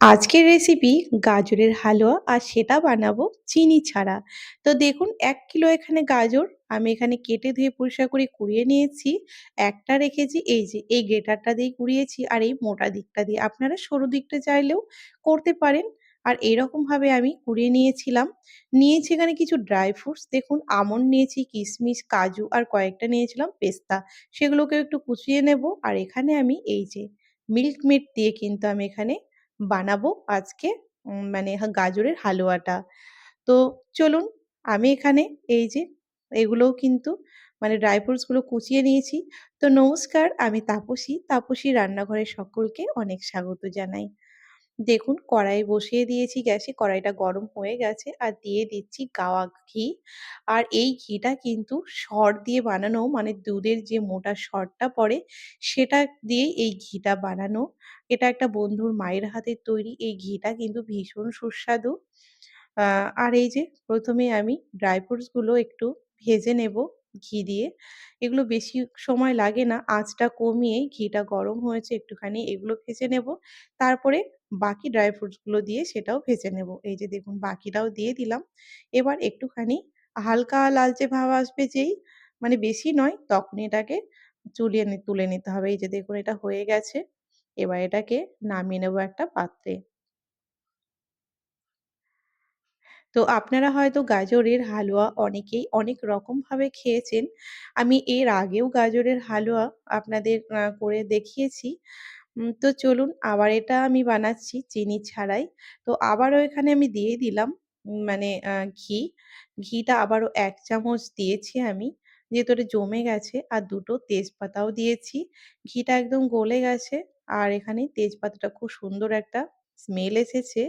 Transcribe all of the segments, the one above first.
আজকের রেসিপি গাজরের হালুয়া আর সেটা বানাবো চিনি ছাড়া। তো দেখুন এক কিলো এখানে গাজর আমি এখানে কেটে ধুয়ে পরিষ্কার করে কুড়িয়ে নিয়েছি। একটা রেখেছি এই যে এই গ্রেটারটা দিয়ে কুড়িয়েছি আর এই মোটা দিকটা দিয়ে। আপনারা সরু দিকটা চাইলেও করতে পারেন। আর এরকমভাবে আমি কুড়িয়ে নিয়েছিলাম। নিয়েছি এখানে কিছু ড্রাই ফ্রুটস দেখুন আমন্ড নিয়েছি, কিশমিশ, কাজু আর কয়েকটা নিয়েছিলাম পেস্তা। সেগুলোকেও একটু কুচিয়ে নেব। আর এখানে আমি এই যে মিল্ক মেড দিয়ে কিন্তু আমি এখানে বানাবো আজকে মানে গাজরের হালুয়াটা। তো চলুন আমি এখানে এই যে এগুলোও কিন্তু মানে ড্রাই ফ্রুটসগুলো কুচিয়ে নিয়েছি। তো নমস্কার আমি তাপসী, তাপসী রান্নাঘরের সকলকে অনেক স্বাগত জানাই। দেখুন কড়াই বসিয়ে দিয়েছি গ্যাসে, কড়াইটা গরম হয়ে গেছে আর দিয়ে দিচ্ছি গাওয়া ঘি। আর এই ঘিটা কিন্তু সর দিয়ে বানানো মানে দুধের যে মোটা সরটা পড়ে সেটা দিয়ে এই ঘিটা বানানো। এটা একটা বন্ধুর মায়ের হাতের তৈরি এই ঘিটা কিন্তু ভীষণ সুস্বাদু। আর এই যে প্রথমে আমি ড্রাই ফ্রুটসগুলো একটু ভেজে নেব ঘি দিয়ে। এগুলো বেশি সময় লাগে না। আঁচটা কমিয়ে ঘিটা গরম হয়েছে একটুখানি এগুলো ভেজে নেব। তারপরে বাকি ড্রাই ফ্রুটসগুলো দিয়ে সেটাও ভেজে নেব। এই যে দেখুন বাকিটাও দিয়ে দিলাম। এবার একটুখানি হালকা লালচে ভাব আসবে যেই মানে বেশি নয়, তখন এটাকে চুলিয়ে তুলে নিতে হবে। এই যে দেখুন এটা হয়ে গেছে। এবার এটাকে নামিয়ে নেব একটা পাত্রে। তো আপনারা হয়তো গাজরের হালুয়া অনেকেই অনেক রকমভাবে খেয়েছেন। আমি এর আগেও গাজরের হালুয়া আপনাদের করে দেখিয়েছি। তো চলুন আবার এটা আমি বানাচ্ছি চিনি ছাড়াই। তো আবারও এখানে আমি দিয়ে দিলাম মানে ঘি। ঘিটা আবারও এক চামচ দিয়েছি আমি। যেহেতু জমে গেছে আর দুটো তেজপাতাও দিয়েছি। ঘিটা একদম গলে গেছে আর এখানে তেজপাতাটা খুব সুন্দর একটা স্মেল এসেছে।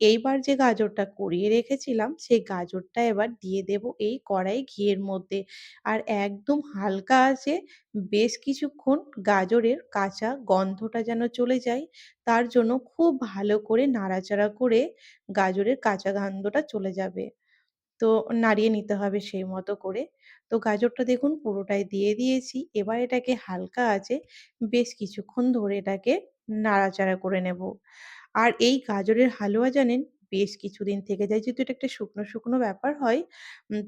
এইবার যে গাজরটা কুড়িয়ে রেখেছিলাম, সেই গাজরটা এবার দিয়ে দেব এই কড়াই ঘিয়ের মধ্যে। আর একদম হালকা আছে, বেশ কিছুক্ষণ গাজরের কাঁচা গন্ধটা যেন চলে যায়, তার জন্য খুব ভালো করে নাড়াচাড়া করে গাজরের কাঁচা গন্ধটা চলে যাবে। তো নাড়িয়ে নিতে হবে সেই মতো করে। তো গাজরটা দেখুন পুরোটাই দিয়ে দিয়েছি। এবার এটাকে হালকা আছে, বেশ কিছুক্ষণ ধরে এটাকে নাড়াচাড়া করে নেব। আর এই গাজরের হালুয়া জানেন বেশ কিছুদিন থেকে যায়। যেহেতু এটা একটা শুকনো, শুকনো ব্যাপার হয়।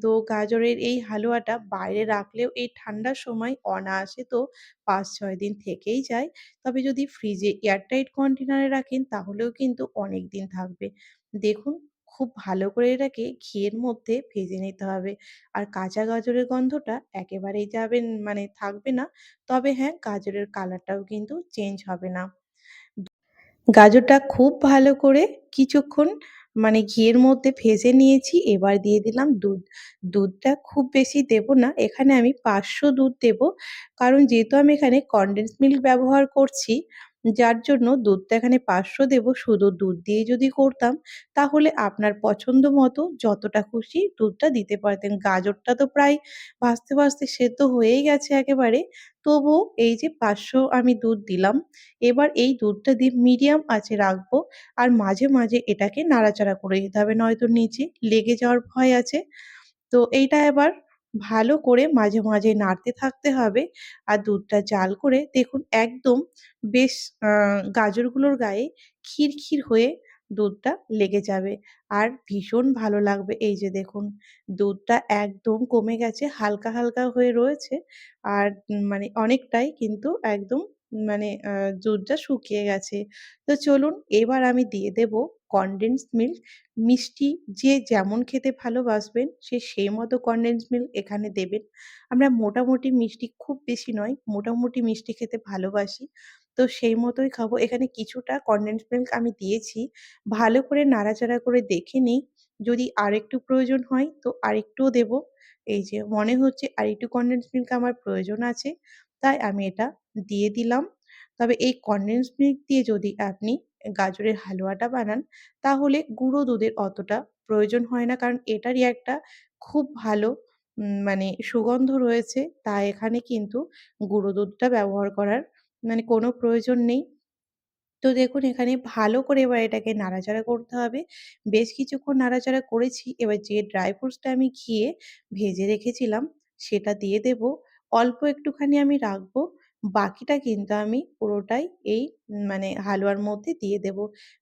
তো গাজরের এই হালুয়াটা বাইরে রাখলেও এই ঠান্ডার সময় অনায়াসে তো ৫-৬ দিন থেকেই যায়। তবে যদি ফ্রিজে এয়ারটাইট কন্টেনারে রাখেন তাহলেও কিন্তু অনেক দিন থাকবে। দেখুন খুব ভালো করে এটাকে ঘিয়ের মধ্যে ভেজে নিতে হবে। আর কাঁচা গাজরের গন্ধটা একেবারেই যাবেন মানে থাকবে না। তবে হ্যাঁ, গাজরের কালারটাও কিন্তু চেঞ্জ হবে না। গাজরটা খুব ভালো করে কিছুক্ষণ মানে ঘিয়ের মধ্যে ভেজে নিয়েছি। এবার দিয়ে দিলাম দুধ। দুধটা খুব বেশি দেব না। এখানে আমি ৫০০ দুধ দেব। কারণ যেহেতু আমি এখানে কন্ডেন্স মিল্ক ব্যবহার করছি, যার জন্য দুধটা এখানে ৫০০ দেব। শুধু দুধ দিয়ে যদি করতাম তাহলে আপনার পছন্দ মতো যতটা খুশি দুধটা দিতে পারতেন। গাজরটা তো প্রায় ভাজতে, ভাজতে সেদ্ধ হয়েই গেছে একেবারে। তবুও এই যে ৫০০ আমি দুধ দিলাম। এবার এই দুধটা দিয়ে মিডিয়াম আছে রাখব। আর মাঝে, মাঝে এটাকে নাড়াচাড়া করে দিতে হবে নয়তো নিচে লেগে যাওয়ার ভয় আছে। তো এইটা এবার ভালো করে মাঝে, মাঝে নাড়তে থাকতে হবে। আর দুধটা জাল করে দেখুন একদম বেশ গাজরগুলোর গায়ে ক্ষীর, ক্ষীর হয়ে দুধটা লেগে যাবে। আর ভীষণ ভালো লাগবে। এই যে দেখুন দুধটা একদম কমে গেছে। হালকা, হালকা হয়ে রয়েছে। আর মানে অনেকটাই কিন্তু একদম মানে দুধটা শুকিয়ে গেছে। তো চলুন এবার আমি দিয়ে দেব কনডেন্সড মিল্ক। মিষ্টি যে যেমন খেতে ভালোবাসবেন সে সেই মতো কনডেন্সড মিল্ক এখানে দেবেন। আমরা মোটামুটি মিষ্টি খুব বেশি নয়, মোটামুটি মিষ্টি খেতে ভালোবাসি। তো সেই মতোই খাব। এখানে কিছুটা কনডেন্সড মিল্ক আমি দিয়েছি। ভালো করে নাড়াচাড়া করে দেখে নিই। যদি আরেকটু প্রয়োজন হয় তো আরেকটুও দেব। এই যে মনে হচ্ছে আরেকটু কনডেন্সড মিল্ক আমার প্রয়োজন আছে। তাই আমি এটা দিয়ে দিলাম। তবে এই কনডেন্সড মিল্ক দিয়ে যদি আপনি গাজরের হালুয়াটা বানান, তাহলে গুঁড়ো দুধের অতটা প্রয়োজন হয় না। কারণ এটারই একটা খুব ভালো মানে সুগন্ধ রয়েছে। তাই এখানে কিন্তু গুঁড়ো দুধটা ব্যবহার করার মানে কোনো প্রয়োজন নেই। তো দেখুন, এখানে ভালো করে এবার এটাকে নাড়াচাড়া করতে হবে। বেশ কিছুক্ষণ নাড়াচাড়া করেছি। এবার যে ড্রাই ফ্রুটসটা আমি ঘিয়ে ভেজে রেখেছিলাম, সেটা দিয়ে দেব। অল্প একটুখানি আমি রাখব। বাকিটা কিন্তু আমি পুরোটাই এই মানে হালুয়ার মধ্যে দিয়ে দেব।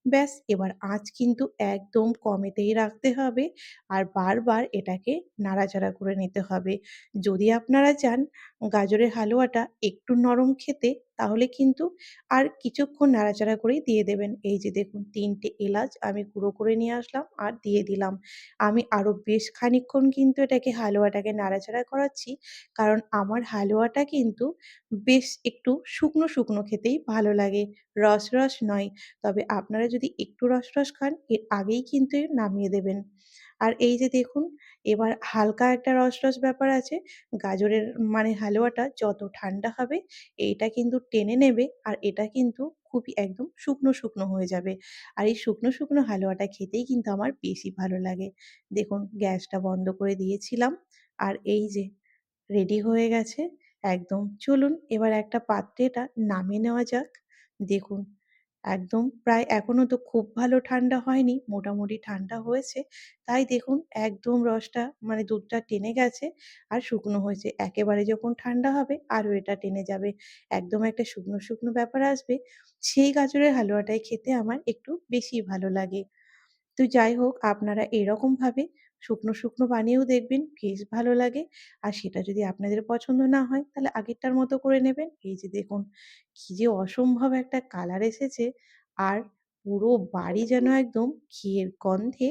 ব্যাস এবার আঁচ কিন্তু একদম কমেতেই রাখতে হবে আর বারবার এটাকে নাড়াচাড়া করে নিতে হবে। যদি আপনারা চান গাজরের হালুয়াটা একটু নরম খেতে তাহলে কিন্তু আর কিছুক্ষণ নাড়াচাড়া করেই দিয়ে দেবেন। এই যে দেখুন তিনটে এলাচ আমি গুঁড়ো করে নিয়ে আসলাম আর দিয়ে দিলাম। আমি আরও বেশ খানিকক্ষণ কিন্তু এটাকে হালুয়াটাকে নাড়াচাড়া করাচ্ছি। কারণ আমার হালুয়াটা কিন্তু বেশ একটু শুকনো, শুকনো খেতেই ভালো লাগে। রস, রস নয়। তবে আপনারা যদি একটু রস, রস খান এর আগেই কিন্তু নামিয়ে দেবেন। আর এই যে দেখুন এবার হালকা একটা রস, রস ব্যাপার আছে। গাজরের মানে হালুয়াটা যত ঠান্ডা হবে এইটা কিন্তু টেনে নেবে আর এটা কিন্তু খুবই একদম শুকনো, শুকনো হয়ে যাবে। আর এই শুকনো, শুকনো হালুয়াটা খেতেই কিন্তু আমার বেশি ভালো লাগে। দেখুন গ্যাসটা বন্ধ করে দিয়েছিলাম আর এই যে রেডি হয়ে গেছে একদম। চলুন এবার একটা পাত্রে এটা নামিয়ে নেওয়া যাক। দেখুন একদম প্রায় এখনও তো খুব ভালো ঠান্ডা হয়নি, মোটামুটি ঠান্ডা হয়েছে। তাই দেখুন একদম রসটা মানে দুধটা টেনে গেছে আর শুকনো হয়েছে। একেবারে যখন ঠান্ডা হবে আরও এটা টেনে যাবে। একদম একটা শুকনো, শুকনো ব্যাপার আসবে। সেই গাজরের হালুয়াটাই খেতে আমার একটু বেশি ভালো লাগে। তো যাই হোক আপনারা এরকমভাবে শুকনো, শুকনো বানিয়েও দেখবেন বেশ ভালো লাগে। আর সেটা যদি আপনাদের পছন্দ না হয় তাহলে আগেরটার মতো করে নেবেন। এই যে দেখুন কি যে অসম্ভব একটা কালার এসেছে আর পুরো বাড়ি যেন একদম ঘিয়ের গন্ধে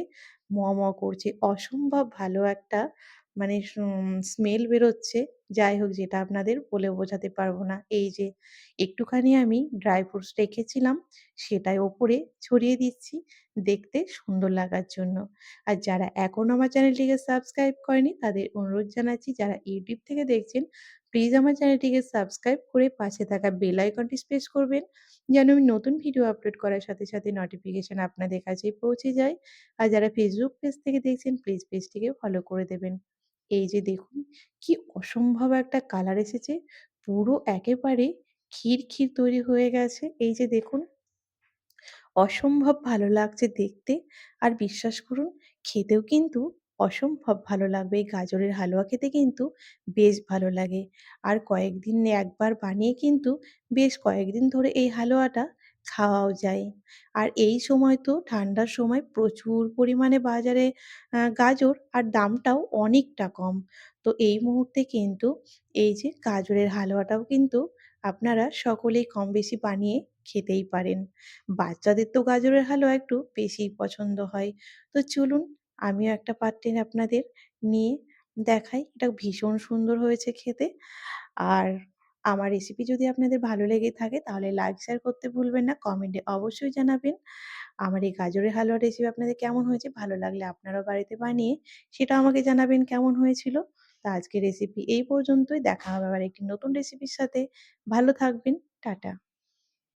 ম, করছে। অসম্ভব ভালো একটা মানে স্মেল বেরোচ্ছে। যাই হোক যেটা আপনাদের বলে বোঝাতে পারব না। এই যে একটুখানি আমি ড্রাই ফ্রুটস রেখেছিলাম সেটাই ওপরে ছড়িয়ে দিচ্ছি দেখতে সুন্দর লাগার জন্য। আর যারা এখন আমার চ্যানেলটিকে সাবস্ক্রাইব করেনি তাদের অনুরোধ জানাচ্ছি যারা ইউটিউব থেকে দেখছেন প্লিজ আমার চ্যানেলটিকে সাবস্ক্রাইব করে পাশে থাকা বেল আইকনটি প্রেস করবেন যেন আমি নতুন ভিডিও আপলোড করার সাথে, সাথে নোটিফিকেশন আপনাদের কাছে পৌঁছে যায়। আর যারা ফেসবুক পেজ থেকে দেখছেন প্লিজ পেজটিকে ফলো করে দেবেন। এই যে দেখুন কি অসম্ভব একটা কালার এসেছে। পুরো একেবারে ক্ষীর, ক্ষীর তৈরি হয়ে গেছে। এই যে দেখুন অসম্ভব ভালো লাগছে দেখতে আর বিশ্বাস করুন খেতেও কিন্তু অসম্ভব ভালো লাগবে। এই গাজরের হালুয়া খেতে কিন্তু বেশ ভালো লাগে। আর কয়েকদিন একবার বানিয়ে কিন্তু বেশ কয়েকদিন ধরে এই হালুয়াটা খাওয়াও যায়। আর এই সময় তো ঠান্ডার সময় প্রচুর পরিমাণে বাজারে গাজর আর দামটাও অনেকটা কম। তো এই মুহূর্তে কিন্তু এই যে গাজরের হালুয়াটাও কিন্তু আপনারা সকলেই কম বেশি বানিয়ে খেতেই পারেন। বাচ্চাদের তো গাজরের হালুয়া একটু বেশিই পছন্দ হয়। তো চলুন আমিও একটা পাত্রে আপনাদের নিয়ে দেখাই। এটা ভীষণ সুন্দর হয়েছে খেতে। আর আমার রেসিপি যদি আপনাদের ভালো লেগে থাকে তাহলে লাইক, শেয়ার করতে ভুলবেন না। কমেন্টে অবশ্যই জানাবেন। আমার এই গাজরের হালুয়া রেসিপি আপনাদের কেমন হয়েছে? ভালো লাগলে আপনারাও বাড়িতে বানিয়ে সেটা আমাকে জানাবেন কেমন হয়েছিল। তা আজকের রেসিপি এই পর্যন্তই। দেখা হবে আবার একটি নতুন রেসিপির সাথে। ভালো থাকবেন। টাটা।